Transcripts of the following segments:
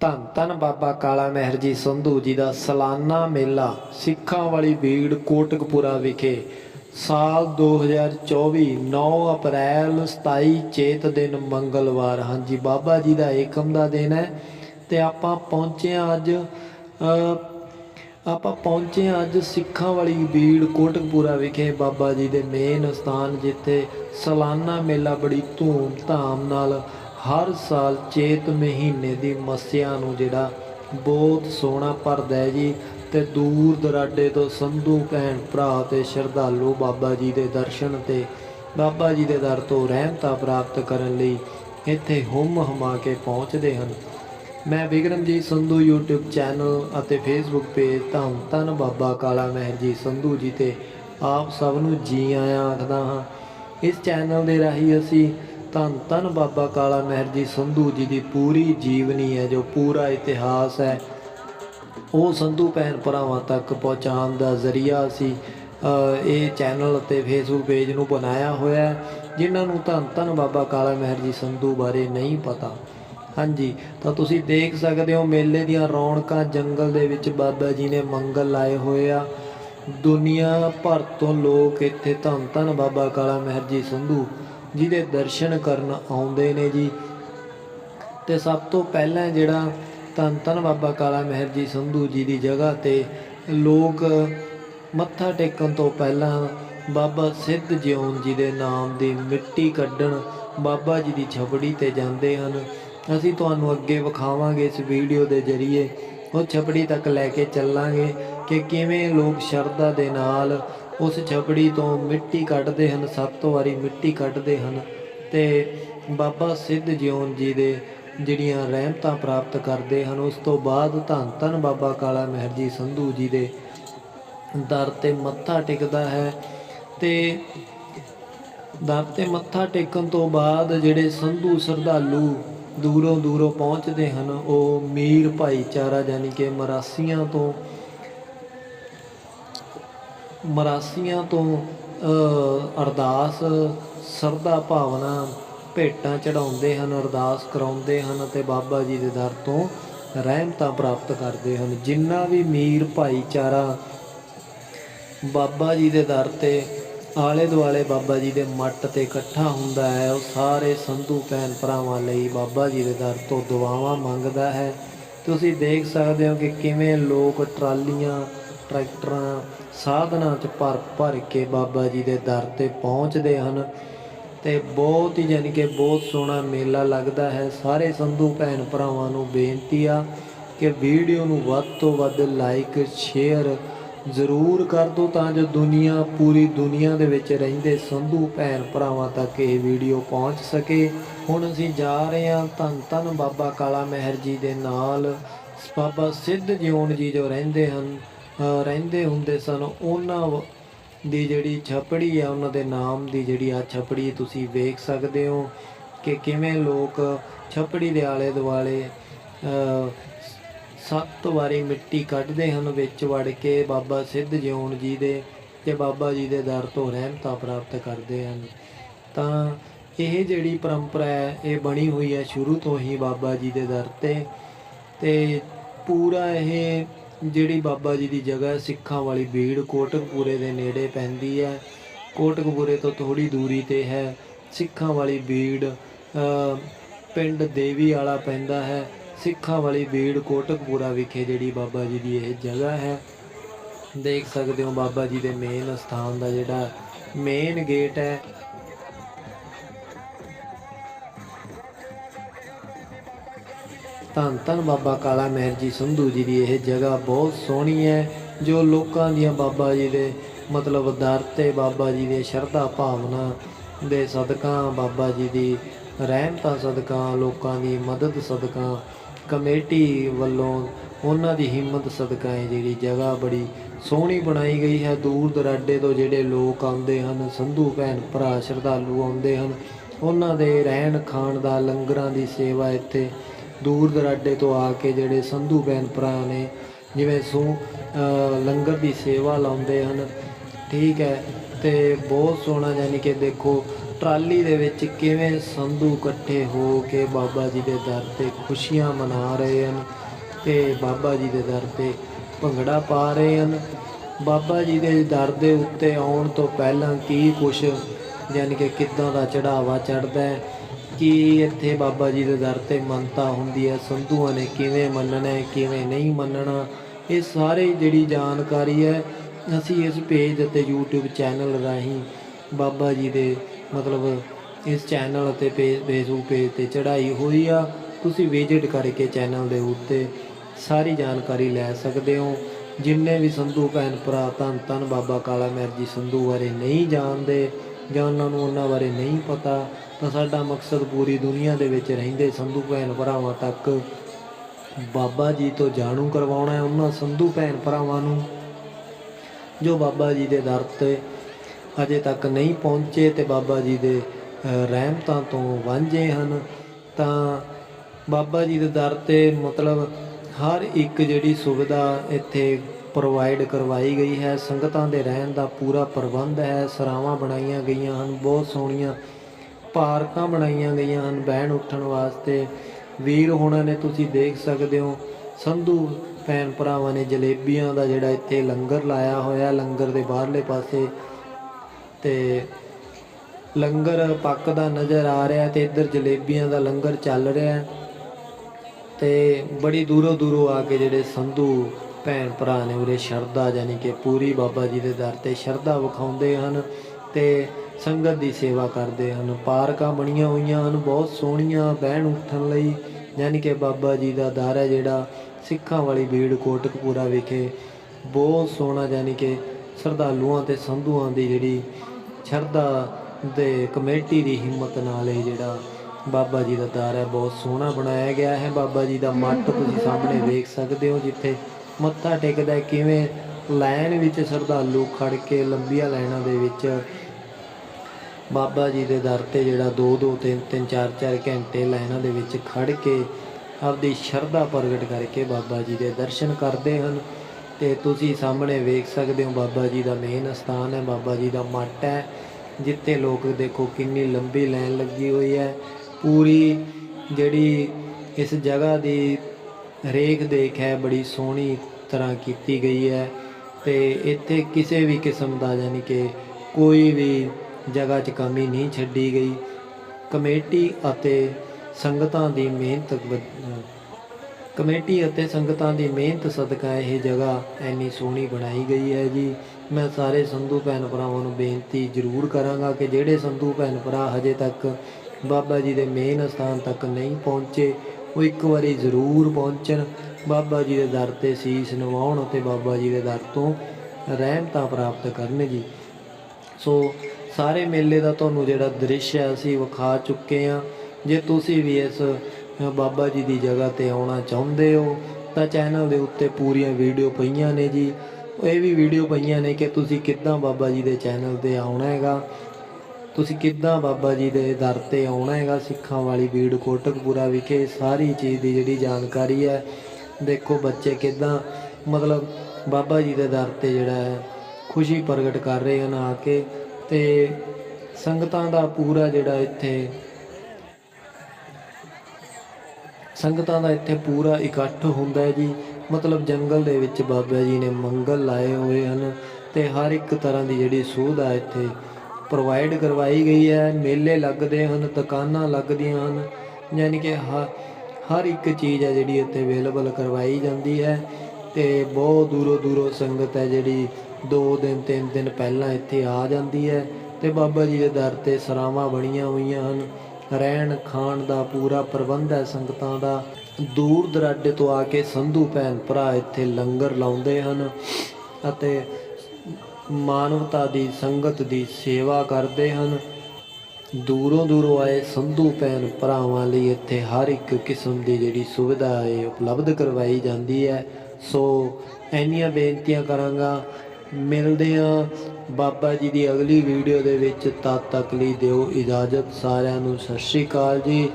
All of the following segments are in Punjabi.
ਧੰਨ ਧੰਨ ਬਾਬਾ ਕਾਲਾ ਮਹਿਰ ਜੀ ਸੰਧੂ ਜੀ ਦਾ ਸਾਲਾਨਾ ਮੇਲਾ ਸਿੱਖਾਂ ਵਾਲੀ ਬੀੜ ਕੋਟਕਪੂਰਾ ਵਿਖੇ। ਸਾਲ 2024 9 ਅਪ੍ਰੈਲ 27 ਚੇਤ ਦਿਨ ਮੰਗਲਵਾਰ। ਹਾਂਜੀ, ਬਾਬਾ ਜੀ ਦਾ ਏਕਮ ਦਾ ਦਿਨ ਹੈ ਤੇ ਆਪਾਂ ਪਹੁੰਚੇ ਹਾਂ ਅੱਜ ਆਪਾਂ ਪਹੁੰਚੇ ਹਾਂ ਅੱਜ ਸਿੱਖਾਂ ਵਾਲੀ ਬੀੜ ਕੋਟਕਪੂਰਾ ਵਿਖੇ। ਬਾਬਾ ਜੀ ਦੇ ਮੇਨ ਸਥਾਨ ਜਿੱਥੇ ਸਾਲਾਨਾ ਮੇਲਾ ਬੜੀ ਧੂਮ ਧਾਮ ਨਾਲ ਹਰ ਸਾਲ ਚੇਤ ਮਹੀਨੇ ਦੀ ਮੱਸਿਆ ਨੂੰ ਜਿਹੜਾ ਬਹੁਤ ਸੋਹਣਾ ਭਰਦਾ ਹੈ ਜੀ ਤੇ ਦੂਰ ਦਰਾਡੇ ਤੋਂ ਸੰਧੂ ਭੈਣ ਭਰਾ ਤੇ ਸ਼ਰਧਾਲੂ ਬਾਬਾ ਜੀ ਦੇ ਦਰਸ਼ਨ ਤੇ ਬਾਬਾ ਜੀ ਦੇ ਦਰ ਤੋਂ ਰਹਿਮਤਾਂ ਪ੍ਰਾਪਤ ਕਰਨ ਲਈ ਇੱਥੇ ਹੁੰਮ ਹਮਾ ਕੇ ਪਹੁੰਚਦੇ ਹਨ। ਮੈਂ ਵਿਕਰਮਜੀਤ ਸੰਧੂ YouTube ਚੈਨਲ ਅਤੇ Facebook ਪੇਜ ਧੰਨ ਧੰਨ ਬਾਬਾ ਕਾਲਾ ਮਹਿਰ ਜੀ ਸੰਧੂ ਜੀ ਤੇ ਆਪ ਸਭ ਨੂੰ ਜੀ ਆਇਆਂ ਆਖਦਾ ਹਾਂ। ਇਸ ਚੈਨਲ ਦੇ ਰਾਹੀਂ ਅਸੀਂ ਧੰਨ ਧੰਨ ਬਾਬਾ ਕਾਲਾ ਮਹਿਰ ਜੀ, ਸੰਧੂ ਜੀ ਦੀ ਪੂਰੀ ਜੀਵਨੀ ਹੈ, ਜੋ ਪੂਰਾ ਇਤਿਹਾਸ ਹੈ, ਉਹ ਸੰਧੂ ਭੈਣ ਭਰਾਵਾਂ ਤੱਕ ਪਹੁੰਚਾਉਣ ਦਾ ਜ਼ਰੀਆ ਅਸੀਂ ਇਹ ਚੈਨਲ ਅਤੇ ਫੇਸਬੁੱਕ ਪੇਜ ਨੂੰ ਬਣਾਇਆ ਹੋਇਆ ਹੈ, ਜਿਨ੍ਹਾਂ ਨੂੰ ਧੰਨ ਧੰਨ ਬਾਬਾ ਕਾਲਾ ਮਹਿਰ ਜੀ ਸੰਧੂ ਬਾਰੇ ਨਹੀਂ ਪਤਾ। ਹਾਂਜੀ, ਤਾਂ ਤੁਸੀਂ ਦੇਖ ਸਕਦੇ ਹੋ ਮੇਲੇ ਦੀਆਂ ਰੌਣਕਾਂ, ਜੰਗਲ ਦੇ ਵਿੱਚ ਬਾਬਾ ਜੀ ਨੇ ਮੰਗਲ ਲਾਏ ਹੋਏ ਆ। ਦੁਨੀਆ ਭਰ ਤੋਂ ਲੋਕ ਇੱਥੇ ਧੰਨ ਧੰਨ ਬਾਬਾ ਕਾਲਾ ਮਹਿਰ ਜੀ ਸੰਧੂ ਜਿਹਦੇ ਦਰਸ਼ਨ ਕਰਨ ਆਉਂਦੇ ਨੇ ਜੀ। ਤੇ ਸਭ ਤੋਂ ਪਹਿਲਾਂ ਜਿਹੜਾ ਧੰਨ ਧੰਨ ਬਾਬਾ ਕਾਲਾ ਮਹਿਰ ਜੀ ਸੰਧੂ ਜੀ ਦੀ ਜਗ੍ਹਾ ਤੇ ਲੋਕ ਮੱਥਾ ਟੇਕਣ ਤੋਂ ਪਹਿਲਾਂ ਬਾਬਾ ਸਿੱਧ ਜਿਉਣ ਜੀ ਦੇ ਨਾਮ ਦੀ ਮਿੱਟੀ ਕੱਢਣ, ਬਾਬਾ ਜੀ ਦੀ ਛਪੜੀ ਤੇ ਜਾਂਦੇ ਹਨ। ਅਸੀਂ ਤੁਹਾਨੂੰ ਅੱਗੇ ਵਿਖਾਵਾਂਗੇ ਇਸ ਵੀਡੀਓ ਦੇ ਜ਼ਰੀਏ। ਉਹ ਛਪੜੀ ਤੱਕ ਲੈ ਕੇ ਚੱਲਾਂਗੇ ਕਿ ਕਿਵੇਂ ਲੋਕ ਸ਼ਰਧਾ ਦੇ ਨਾਲ ਉਸ ਛਪੜੀ ਤੋਂ ਮਿੱਟੀ ਕੱਢਦੇ ਹਨ, ਸੱਤ ਵਾਰੀ ਮਿੱਟੀ ਕੱਢਦੇ ਹਨ ਤੇ ਬਾਬਾ ਸਿੱਧ ਜਿਉਨ ਜੀ ਦੇ ਜਿਹੜੀਆਂ ਰਹਿਮਤਾਂ ਪ੍ਰਾਪਤ ਕਰਦੇ ਹਨ, ਉਸ ਤੋਂ ਬਾਅਦ ਧੰਨ ਧੰਨ ਬਾਬਾ ਕਾਲਾ ਮਹਿਰ ਜੀ ਸੰਧੂ ਜੀ ਦੇ ਦਰ ਤੇ ਮੱਥਾ ਟੇਕਦਾ ਹੈ ਤੇ ਦਰ ਤੇ ਮੱਥਾ ਟੇਕਣ ਤੋਂ ਬਾਅਦ ਜਿਹੜੇ ਸੰਧੂ ਸ਼ਰਧਾਲੂ ਦੂਰੋਂ ਦੂਰੋਂ ਪਹੁੰਚਦੇ ਹਨ, ਉਹ ਮੀਰ ਭਾਈਚਾਰਾ ਯਾਨੀ ਕਿ ਮਰਾਸੀਆਂ ਤੋਂ ਮਰਾਸੀਆਂ ਤੋਂ ਅਰਦਾਸ ਸਰਦਾ ਭਾਵਨਾ ਭੇਟਾਂ ਚੜਾਉਂਦੇ ਹਨ, ਅਰਦਾਸ ਕਰਾਉਂਦੇ ਹਨ ਅਤੇ ਬਾਬਾ ਜੀ ਦੇ ਦਰ ਤੋਂ ਰਹਿਮਤਾਂ ਪ੍ਰਾਪਤ ਕਰਦੇ ਹਨ। ਜਿੰਨਾ ਵੀ ਮੀਰ ਭਾਈਚਾਰਾ ਬਾਬਾ ਜੀ ਦੇ ਦਰ ਤੇ ਆਲੇ ਦੁਆਲੇ ਬਾਬਾ ਜੀ ਦੇ ਮੱਟ ਤੇ ਇਕੱਠਾ ਹੁੰਦਾ ਹੈ, ਉਹ ਸਾਰੇ ਸੰਧੂ ਭੈਣ ਭਰਾਵਾਂ ਲਈ ਬਾਬਾ ਜੀ ਦੇ ਦਰ ਤੋਂ ਦੁਆਵਾਂ ਮੰਗਦਾ ਹੈ। ਤੁਸੀਂ ਦੇਖ ਸਕਦੇ ਹੋ ਕਿ ਕਿਵੇਂ ਲੋਕ ਟਰਾਲੀਆਂ ਟਰੈਕਟਰਾਂ, ਸਾਧਨਾਂ 'ਚ ਭਰ ਭਰ ਕੇ ਬਾਬਾ ਜੀ ਦੇ ਦਰ ਤੇ ਪਹੁੰਚਦੇ ਹਨ ਤੇ ਬਹੁਤ ਹੀ ਯਾਨੀ ਕਿ ਬਹੁਤ ਸੋਹਣਾ ਮੇਲਾ ਲੱਗਦਾ ਹੈ। ਸਾਰੇ ਸੰਧੂ ਭੈਣ ਭਰਾਵਾਂ ਨੂੰ ਬੇਨਤੀ ਆ ਕਿ ਵੀਡੀਓ ਨੂੰ ਵੱਧ ਤੋਂ ਵੱਧ ਲਾਈਕ, ਸ਼ੇਅਰ ਜ਼ਰੂਰ ਕਰ ਦਿਓ ਤਾਂ ਜੋ ਦੁਨੀਆ, ਪੂਰੀ ਦੁਨੀਆ ਦੇ ਵਿੱਚ ਰਹਿੰਦੇ ਸੰਧੂ ਭੈਣ ਭਰਾਵਾਂ ਤੱਕ ਇਹ ਵੀਡੀਓ ਪਹੁੰਚ ਸਕੇ। ਹੁਣ ਅਸੀਂ ਜਾ ਰਹੇ ਹਾਂ ਧੰਨ ਧੰਨ ਬਾਬਾ ਕਾਲਾ ਮਹਿਰ ਜੀ ਦੇ ਨਾਲ। ਬਾਬਾ ਸਿੱਧ ਜਿਉਣ ਜੀ ਜੋ ਰਹਿੰਦੇ ਹਨ ਰਹਿੰਦੇ ਹੁੰਦੇ ਸਨ। ਉਹਨਾਂ ਵ- ਦੀ ਜਿਹੜੀ ਛਪੜੀ ਆ, ਉਹਨਾਂ ਦੇ ਨਾਮ ਦੀ ਜਿਹੜੀ ਆ ਛਪੜੀ ਤੁਸੀਂ ਵੇਖ ਸਕਦੇ ਹੋ ਕਿ ਕਿਵੇਂ ਲੋਕ ਛਪੜੀ ਦੇ ਆਲੇ ਦੁਆਲੇ ਸੱਤ ਵਾਰੀ ਮਿੱਟੀ ਕੱਢਦੇ ਹਨ, ਵਿੱਚ ਵੜ ਕੇ ਬਾਬਾ ਸਿੱਧ ਜਿਉਣ ਜੀ ਦੇ ਤੇ ਬਾਬਾ ਜੀ ਦੇ ਦਰ ਤੋਂ ਰਹਿਮਤਾਂ ਪ੍ਰਾਪਤ ਕਰਦੇ ਹਨ। ਤਾਂ ਇਹ ਜਿਹੜੀ ਪਰੰਪਰਾ ਹੈ, ਇਹ ਬਣੀ ਹੋਈ ਹੈ ਸ਼ੁਰੂ ਤੋਂ ਹੀ ਬਾਬਾ ਜੀ ਦੇ ਦਰ ਤੇ। ਤੇ ਪੂਰਾ ਇਹ ਜਿਹੜੀ ਬਾਬਾ ਜੀ ਦੀ ਜਗ੍ਹਾ ਸਿੱਖਾਂ ਵਾਲੀ ਬੀੜ ਕੋਟਕਪੂਰੇ ਦੇ ਨੇੜੇ ਪੈਂਦੀ ਹੈ। ਕੋਟਕਪੂਰੇ ਤੋਂ ਥੋੜੀ ਦੂਰੀ ਤੇ ਹੈ। ਸਿੱਖਾਂ ਵਾਲੀ ਬੀੜ ਪਿੰਡ ਦੇਵੀ ਵਾਲਾ ਪੈਂਦਾ ਹੈ। ਸਿੱਖਾਂ ਵਾਲੀ ਬੀੜ ਕੋਟਕਪੂਰਾ ਵਿਖੇ ਜਿਹੜੀ ਬਾਬਾ ਜੀ ਦੀ ਇਹ ਜਗ੍ਹਾ ਹੈ। ਦੇਖ ਸਕਦੇ ਹੋ ਬਾਬਾ ਜੀ ਦੇ ਮੇਨ ਸਥਾਨ ਦਾ ਜਿਹੜਾ ਮੇਨ ਗੇਟ ਹੈ। ਧੰਨ ਧੰਨ ਬਾਬਾ ਕਾਲਾ ਮਹਿਰ ਜੀ ਸੰਧੂ ਜੀ ਦੀ ਇਹ ਜਗ੍ਹਾ ਬਹੁਤ ਸੋਹਣੀ ਹੈ, ਜੋ ਲੋਕਾਂ ਦੀਆਂ ਬਾਬਾ ਜੀ ਦੇ ਮਤਲਬ ਦਰ ਤੇ ਬਾਬਾ ਜੀ ਦੇ ਸ਼ਰਧਾ ਭਾਵਨਾ ਦੇ ਸਦਕਾ, ਬਾਬਾ ਜੀ ਦੀ ਰਹਿਮਤਾਂ ਸਦਕਾ, ਲੋਕਾਂ ਦੀ ਮਦਦ ਸਦਕਾ, ਕਮੇਟੀ ਵੱਲੋਂ ਉਹਨਾਂ ਦੀ ਹਿੰਮਤ ਸਦਕਾ ਇਹ ਜਿਹੜੀ ਜਗ੍ਹਾ ਬੜੀ ਸੋਹਣੀ ਬਣਾਈ ਗਈ ਹੈ। ਦੂਰ ਦਰਾਡੇ ਤੋਂ ਜਿਹੜੇ ਲੋਕ ਆਉਂਦੇ ਹਨ, ਸੰਧੂ ਭੈਣ ਭਰਾ ਸ਼ਰਧਾਲੂ ਆਉਂਦੇ ਹਨ, ਉਹਨਾਂ ਦੇ ਰਹਿਣ ਖਾਣ ਦਾ ਲੰਗਰਾਂ ਦੀ ਸੇਵਾ ਇੱਥੇ ਦੂਰ ਦਰਾਡੇ ਤੋਂ ਆ ਕੇ ਜਿਹੜੇ ਸੰਧੂ ਭੈਣ ਭਰਾ ਨੇ, ਜਿਵੇਂ ਸੋ ਲੰਗਰ ਦੀ ਸੇਵਾ ਲਾਉਂਦੇ ਹਨ, ਠੀਕ ਹੈ, ਤੇ ਬਹੁਤ ਸੋਹਣਾ ਯਾਨੀ ਕਿ ਦੇਖੋ ਟਰਾਲੀ ਦੇ ਵਿੱਚ ਕਿਵੇਂ ਸੰਧੂ ਇਕੱਠੇ ਹੋ ਕੇ ਬਾਬਾ ਜੀ ਦੇ ਦਰ ਤੇ ਖੁਸ਼ੀਆਂ ਮਨਾ ਰਹੇ ਹਨ ਤੇ ਬਾਬਾ ਜੀ ਦੇ ਦਰ ਤੇ ਭੰਗੜਾ ਪਾ ਰਹੇ ਹਨ। ਬਾਬਾ ਜੀ ਦੇ ਦਰ ਦੇ ਉੱਤੇ ਆਉਣ ਤੋਂ ਪਹਿਲਾਂ ਕੀ ਕੁਛ ਯਾਨੀ ਕਿ ਕਿੱਦਾਂ ਦਾ ਚੜਾਵਾ ਚੜਦਾ ਹੈ ਕੀ ਇੱਥੇ ਬਾਬਾ ਜੀ ਦੇ ਦਰ ਤੇ ਮੰਨਤਾ ਹੁੰਦੀ ਹੈ ਸੰਧੂਆਂ ਨੇ ਕਿਵੇਂ ਮੰਨਣਾ ਹੈ, ਕਿਵੇਂ ਨਹੀਂ ਮੰਨਣਾ? ਇਹ ਸਾਰੇ ਜਿਹੜੀ ਜਾਣਕਾਰੀ ਹੈ, ਅਸੀਂ ਇਸ ਪੇਜ ਅਤੇ YouTube ਚੈਨਲ ਰਾਹੀਂ ਬਾਬਾ ਜੀ ਦੇ ਮਤਲਬ ਇਸ ਚੈਨਲ ਅਤੇ ਪੇਜ ਫੇਸਬੁੱਕ ਪੇਜ ਤੇ ਚੜਾਈ ਹੋਈ ਆ। ਤੁਸੀਂ ਵਿਜ਼ਿਟ ਕਰਕੇ ਚੈਨਲ ਦੇ ਉੱਤੇ ਸਾਰੀ ਜਾਣਕਾਰੀ ਲੈ ਸਕਦੇ ਹੋ। ਜਿੰਨੇ ਵੀ ਸੰਧੂ ਭੈਣ ਭਰਾ ਧੰਨ ਧੰਨ ਬਾਬਾ ਕਾਲਾ ਮਹਿਰ ਜੀ ਸੰਧੂ ਬਾਰੇ ਨਹੀਂ ਜਾਣਦੇ ਜਾਂ ਉਹਨਾਂ ਨੂੰ ਉਹਨਾਂ ਬਾਰੇ ਨਹੀਂ ਪਤਾ ਤਾਂ ਸਾਡਾ ਮਕਸਦ ਪੂਰੀ ਦੁਨੀਆ ਦੇ ਵਿੱਚ ਰਹਿੰਦੇ ਸੰਧੂ ਭੈਣ ਭਰਾਵਾਂ ਤੱਕ ਬਾਬਾ ਜੀ ਤੋਂ ਜਾਣੂ ਕਰਵਾਉਣਾ ਹੈ ਉਹਨਾਂ ਸੰਧੂ ਭੈਣ ਭਰਾਵਾਂ ਨੂੰ, ਜੋ ਬਾਬਾ ਜੀ ਦੇ ਦਰ ਤੇ ਅਜੇ ਤੱਕ ਨਹੀਂ ਪਹੁੰਚੇ ਤੇ ਬਾਬਾ ਜੀ ਦੇ ਰਹਿਮਤਾਂ ਤੋਂ ਵਾਂਝੇ ਹਨ, ਤਾਂ ਬਾਬਾ ਜੀ ਦੇ ਦਰ ਤੇ ਮਤਲਬ ਹਰ ਇੱਕ ਜਿਹੜੀ ਸੁਵਿਧਾ ਇੱਥੇ ਪ੍ਰੋਵਾਈਡ ਕਰਵਾਈ ਗਈ ਹੈ, ਸੰਗਤਾਂ ਦੇ ਰਹਿਣ ਦਾ ਪੂਰਾ ਪ੍ਰਬੰਧ ਹੈ, ਸਰਾਵਾਂ ਬਣਾਈਆਂ ਗਈਆਂ ਹਨ, ਬਹੁਤ ਸੋਹਣੀਆਂ ਪਾਰਕਾਂ ਬਣਾਈਆਂ ਗਈਆਂ ਹਨ ਬਹਿਣ ਉੱਠਣ ਵਾਸਤੇ। ਵੀਰ ਹੋਣਾ ਨੇ ਤੁਸੀਂ ਦੇਖ ਸਕਦੇ ਹੋ, ਸੰਧੂ ਭੈਣ ਭਰਾਵਾਂ ਨੇ ਜਲੇਬੀਆਂ ਦਾ ਜਿਹੜਾ ਇੱਥੇ ਲੰਗਰ ਲਾਇਆ ਹੋਇਆ, ਲੰਗਰ ਦੇ ਬਾਹਰਲੇ ਪਾਸੇ। ਤੇ ਲੰਗਰ ਪੱਕਦਾ ਨਜ਼ਰ ਆ ਰਿਹਾ ਤੇ ਇੱਧਰ ਜਲੇਬੀਆਂ ਦਾ ਲੰਗਰ ਚੱਲ ਰਿਹਾ। ਹੈ ਤੇ ਬੜੀ ਦੂਰੋਂ ਦੂਰੋਂ ਆ ਕੇ ਜਿਹੜੇ ਸੰਧੂ ਭੈਣ ਭਰਾ ਨੇ ਉਰੇ ਸ਼ਰਧਾ ਯਾਨੀ ਕਿ ਪੂਰੀ ਬਾਬਾ ਜੀ ਦੇ ਦਰ ਤੇ ਸ਼ਰਧਾ ਵਿਖਾਉਂਦੇ ਹਨ। ਤੇ ਸੰਗਤ ਦੀ ਸੇਵਾ ਕਰਦੇ ਹਨ। ਪਾਰਕਾਂ ਬਣੀਆਂ ਹੋਈਆਂ ਹਨ, ਬਹੁਤ ਸੋਹਣੀਆਂ, ਬਹਿਣ ਉੱਠਣ ਲਈ। ਯਾਨੀ ਕਿ ਬਾਬਾ ਜੀ ਦਾ ਦਰ ਹੈ ਜਿਹੜਾ ਸਿੱਖਾਂ ਵਾਲੀ ਬੀੜ ਕੋਟਕਪੂਰਾ ਵਿਖੇ ਬਹੁਤ ਸੋਹਣਾ, ਯਾਨੀ ਕਿ ਸ਼ਰਧਾਲੂਆਂ ਤੇ ਸੰਧੂਆਂ ਦੀ ਜਿਹੜੀ ਸ਼ਰਧਾ ਦੇ ਕਮੇਟੀ ਦੀ ਹਿੰਮਤ ਨਾਲ ਇਹ ਜਿਹੜਾ ਬਾਬਾ ਜੀ ਦਾ ਦਰ ਹੈ, ਬਹੁਤ ਸੋਹਣਾ ਬਣਾਇਆ ਗਿਆ ਹੈ। ਬਾਬਾ ਜੀ ਦਾ ਮੱਠ ਤੁਸੀਂ ਸਾਹਮਣੇ ਵੇਖ ਸਕਦੇ ਹੋ ਜਿੱਥੇ ਮੱਥਾ ਟੇਕਦਾ ਕਿਵੇਂ ਲਾਈਨ ਵਿੱਚ ਸ਼ਰਧਾਲੂ ਖੜ ਕੇ ਲੰਬੀਆਂ ਲਾਈਨਾਂ ਦੇ ਵਿੱਚ ਬਾਬਾ ਜੀ ਦੇ ਦਰ ਤੇ ਜਿਹੜਾ 2 2 3 3 4 4 ਘੰਟੇ ਲਾਈਨਾਂ ਦੇ ਵਿੱਚ ਖੜ ਕੇ ਆਪਦੀ ਸ਼ਰਧਾ ਪ੍ਰਗਟ ਕਰਕੇ ਬਾਬਾ ਜੀ ਦੇ ਦਰਸ਼ਨ ਕਰਦੇ ਹਨ। ਤੇ ਤੁਸੀਂ ਸਾਹਮਣੇ ਵੇਖ ਸਕਦੇ ਹੋ ਬਾਬਾ ਜੀ ਦਾ ਮੇਨ ਸਥਾਨ ਹੈ, ਬਾਬਾ ਜੀ ਦਾ ਮੱਟ ਹੈ, ਜਿੱਥੇ ਲੋਕ ਦੇਖੋ ਕਿੰਨੀ ਲੰਬੀ ਲਾਈਨ ਲੱਗੀ ਹੋਈ ਹੈ। ਪੂਰੀ ਜਿਹੜੀ ਇਸ ਜਗ੍ਹਾ ਦੀ ਰੇਖ ਦੇਖ ਹੈ, ਬੜੀ ਸੋਹਣੀ ਤਰ੍ਹਾਂ ਕੀਤੀ ਗਈ ਹੈ। ਤੇ ਇੱਥੇ ਕਿਸੇ ਵੀ ਕਿਸਮ ਦਾ ਯਾਨੀ ਕਿ ਕੋਈ ਵੀ ਜਗ੍ਹਾ 'ਚ ਕਮੀ ਨਹੀਂ ਛੱਡੀ ਗਈ। ਕਮੇਟੀ ਅਤੇ ਸੰਗਤਾਂ ਦੀ ਮਿਹਨਤ ਕਮੇਟੀ ਅਤੇ ਸੰਗਤਾਂ ਦੀ ਮਿਹਨਤ ਸਦਕਾ ਇਹ ਜਗ੍ਹਾ ਇੰਨੀ ਸੋਹਣੀ ਬਣਾਈ ਗਈ ਹੈ ਜੀ। ਮੈਂ ਸਾਰੇ ਸੰਧੂ ਭੈਣ ਭਰਾਵਾਂ ਨੂੰ ਬੇਨਤੀ ਜ਼ਰੂਰ ਕਰਾਂਗਾ ਕਿ ਜਿਹੜੇ ਸੰਧੂ ਭੈਣ ਭਰਾ ਹਜੇ ਤੱਕ ਬਾਬਾ ਜੀ ਦੇ ਮੇਨ ਸਥਾਨ ਤੱਕ ਨਹੀਂ ਪਹੁੰਚੇ, ਉਹ ਇੱਕ ਵਾਰੀ ਜ਼ਰੂਰ ਪਹੁੰਚਣ। ਬਾਬਾ ਜੀ ਦੇ ਦਰ ਤੇ ਸੀਸ ਨਵਾਉਣ ਅਤੇ ਬਾਬਾ ਜੀ ਦੇ ਦਰ ਤੋਂ ਰਹਿਮਤਾਂ ਪ੍ਰਾਪਤ ਕਰਨ ਜੀ ਸੋ ਸਾਰੇ ਮੇਲੇ ਦਾ ਤੁਹਾਨੂੰ ਜਿਹੜਾ ਦ੍ਰਿਸ਼ ਹੈ ਅਸੀਂ ਵਿਖਾ ਚੁੱਕੇ ਹਾਂ। ਜੇ ਤੁਸੀਂ ਵੀ ਇਸ ਬਾਬਾ ਜੀ ਦੀ ਜਗ੍ਹਾ ਤੇ ਆਉਣਾ ਚਾਹੁੰਦੇ ਹੋ, ਤਾਂ ਚੈਨਲ ਦੇ ਉੱਤੇ ਪੂਰੀਆਂ ਵੀਡੀਓ ਪਈਆਂ ਨੇ ਜੀ। ਇਹ ਵੀ ਵੀਡੀਓ ਪਈਆਂ ਨੇ ਕਿ ਤੁਸੀਂ ਕਿੱਦਾਂ ਬਾਬਾ ਜੀ ਦੇ ਚੈਨਲ ਤੇ ਆਉਣਾ ਹੈਗਾ। ਤੁਸੀਂ ਕਿੱਦਾਂ ਬਾਬਾ ਜੀ ਦੇ ਦਰ ਤੇ ਆਉਣਾ ਹੈਗਾ, ਸਿੱਖਾਂ ਵਾਲੀ ਬੀੜ ਕੋਟਕਪੂਰਾ ਵਿਖੇ। ਸਾਰੀ ਚੀਜ਼ ਦੀ ਜਿਹੜੀ ਜਾਣਕਾਰੀ ਹੈ, ਦੇਖੋ ਬੱਚੇ ਕਿੱਦਾਂ, ਮਤਲਬ ਬਾਬਾ ਜੀ ਦੇ ਦਰ ਤੇ ਜਿਹੜਾ ਹੈ, ਖੁਸ਼ੀ ਪ੍ਰਗਟ ਕਰ ਰਹੇ ਹਨ ਆ ਕੇ। ਤੇ ਸੰਗਤਾਂ ਦਾ ਪੂਰਾ ਜਿਹੜਾ ਇੱਥੇ ਸੰਗਤਾਂ ਦਾ ਇੱਥੇ ਪੂਰਾ ਇਕੱਠ ਹੁੰਦਾ ਹੈ ਜੀ। ਮਤਲਬ ਜੰਗਲ ਦੇ ਵਿੱਚ ਬਾਬਾ ਜੀ ਨੇ ਮੰਗਲ ਲਾਏ ਹੋਏ ਹਨ ਤੇ ਹਰ ਇੱਕ ਤਰ੍ਹਾਂ ਦੀ ਜਿਹੜੀ ਸੁਵਿਧਾ ਇੱਥੇ ਪ੍ਰੋਵਾਈਡ ਕਰਵਾਈ ਗਈ ਹੈ। ਮੇਲੇ ਲੱਗਦੇ ਹਨ, ਦੁਕਾਨਾਂ ਲੱਗਦੀਆਂ ਹਨ, ਯਾਨੀ ਕਿ ਹਰ ਇੱਕ ਚੀਜ਼ ਹੈ ਜਿਹੜੀ ਇੱਥੇ ਅਵੇਲੇਬਲ ਕਰਵਾਈ ਜਾਂਦੀ ਹੈ ਤੇ ਬਹੁਤ ਦੂਰੋਂ ਦੂਰੋਂ ਸੰਗਤ ਹੈ ਜਿਹੜੀ 2 ਦਿਨ 3 ਦਿਨ ਪਹਿਲਾਂ ਇੱਥੇ ਆ ਜਾਂਦੀ ਹੈ ਤੇ ਬਾਬਾ ਜੀ ਦੇ ਦਰ ਤੇ ਸਰਾਵਾਂ ਬਣੀਆਂ ਹੋਈਆਂ ਹਨ। ਰਹਿਣ, ਖਾਣ ਦਾ ਪੂਰਾ ਪ੍ਰਬੰਧ ਹੈ ਸੰਗਤਾਂ ਦਾ। ਦੂਰ ਦਰਾਡੇ ਤੋਂ ਆ ਕੇ ਸੰਧੂ ਭੈਣ ਭਰਾ ਇੱਥੇ ਲੰਗਰ ਲਾਉਂਦੇ ਹਨ ਅਤੇ ਮਾਨਵਤਾ ਦੀ, ਸੰਗਤ ਦੀ ਸੇਵਾ ਕਰਦੇ ਹਨ। ਦੂਰੋਂ ਦੂਰੋਂ ਆਏ ਸੰਧੂ ਭੈਣ ਭਰਾਵਾਂ ਲਈ ਇੱਥੇ ਹਰ ਇੱਕ ਕਿਸਮ ਦੀ ਜਿਹੜੀ ਸੁਵਿਧਾ ਹੈ ਉਪਲਬਧ ਕਰਵਾਈ ਜਾਂਦੀ ਹੈ। ਸੋ ਇੰਨੀਆਂ ਬੇਨਤੀਆਂ ਕਰਾਂਗਾ ਮਿਲਦੇ ਹਾਂ। ਬਾਬਾ ਜੀ ਦੀ ਅਗਲੀ ਵੀਡੀਓ ਦੇ ਵਿੱਚ ਤਦ ਤੱਕ ਲਈ ਦਿਓ ਇਜਾਜ਼ਤ। ਸਾਰਿਆਂ ਨੂੰ ਸਤਿ ਸ਼੍ਰੀ ਅਕਾਲ ਜੀ।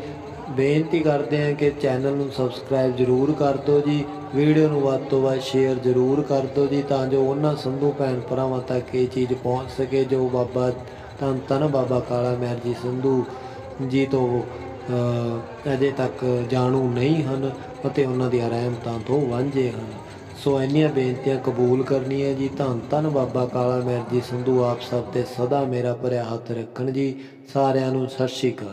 ਬੇਨਤੀ ਕਰਦੇ ਹਾਂ ਕਿ ਚੈਨਲ ਨੂੰ ਸਬਸਕ੍ਰਾਈਬ ਜ਼ਰੂਰ ਕਰ ਦਿਓ ਜੀ। ਵੀਡੀਓ ਨੂੰ ਵੱਧ ਤੋਂ ਵੱਧ ਸ਼ੇਅਰ ਜ਼ਰੂਰ ਕਰ ਦਿਓ ਜੀ ਤਾਂ ਜੋ ਉਹਨਾਂ ਸੰਧੂ ਭੈਣ ਭਰਾਵਾਂ ਤੱਕ ਇਹ ਚੀਜ਼ ਪਹੁੰਚ ਸਕੇ ਜੋ ਬਾਬਾ ਧੰਨ ਧੰਨ ਬਾਬਾ ਕਾਲਾ ਮਹਿਰ ਜੀ ਸੰਧੂ ਜੀ ਤੋਂ ਅਜੇ ਤੱਕ ਜਾਣੂ ਨਹੀਂ ਹਨ ਅਤੇ ਉਹਨਾਂ ਦੀਆਂ ਰਹਿਮਤਾਂ ਤੋਂ ਵਾਂਝੇ ਹਨ। ਸੋ ਇੰਨੀਆਂ ਬੇਨਤੀਆਂ ਕਬੂਲ ਕਰਨੀਆਂ ਜੀ। ਧੰਨ ਧੰਨ ਬਾਬਾ ਕਾਲਾ ਮਹਿਰ ਜੀ। ਸੰਧੂ ਆਪ ਸਭ ਤੇ ਸਦਾ ਮੇਰਾ ਭਰਿਆ ਹੱਥ ਰੱਖਣ ਜੀ। ਸਾਰਿਆਂ ਨੂੰ ਸਤਿ ਸ਼੍ਰੀ ਅਕਾਲ।